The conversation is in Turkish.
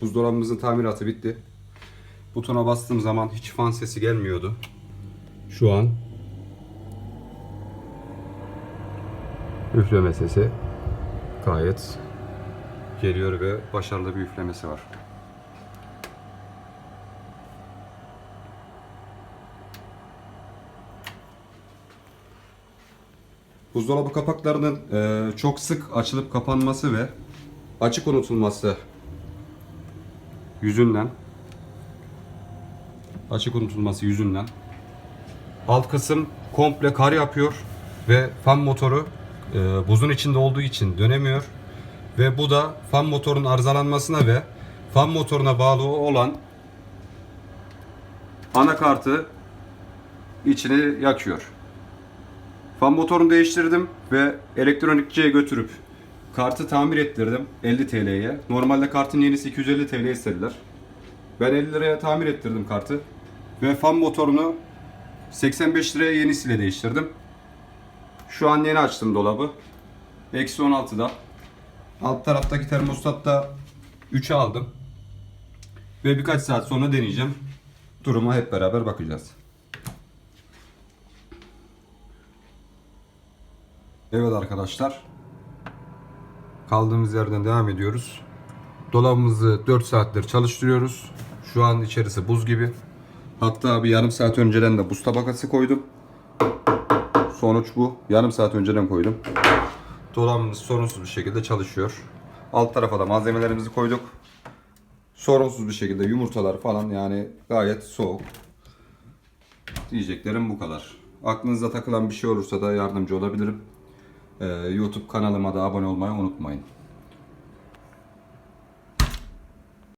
Buzdolabımızın tamiratı bitti. Butona bastığım zaman hiç fan sesi gelmiyordu. Şu an üfleme sesi gayet geliyor ve başarılı bir üflemesi var. Buzdolabı kapaklarının e, çok sık açılıp kapanması ve açık unutulması yüzünden açık unutulması yüzünden alt kısım komple kar yapıyor ve fan motoru e, buzun içinde olduğu için dönemiyor ve bu da fan motorunun arızalanmasına ve fan motoruna bağlı olan anakartı içini yakıyor. Fan motorunu değiştirdim ve elektronikçiye götürüp kartı tamir ettirdim 50 TL'ye. Normalde kartın yenisi 250 TL istediler. Ben 50 liraya tamir ettirdim kartı. Ve fan motorunu 85 liraya yenisiyle değiştirdim. Şu an yeni açtım dolabı. Eksi 16'da. Alt taraftaki termostatta 3'e aldım. Ve birkaç saat sonra deneyeceğim. Duruma hep beraber bakacağız. Evet arkadaşlar. Kaldığımız yerden devam ediyoruz. Dolabımızı 4 saattir çalıştırıyoruz. Şu an içerisi buz gibi. Hatta bir yarım saat önceden de buz tabakası koydum. Sonuç bu. Yarım saat önceden koydum. Dolabımız sorunsuz bir şekilde çalışıyor. Alt tarafa da malzemelerimizi koyduk. Sorunsuz bir şekilde yumurtalar falan yani gayet soğuk. Diyeceklerim bu kadar. Aklınıza takılan bir şey olursa da yardımcı olabilirim. Ee, YouTube kanalıma da abone olmayı unutmayın.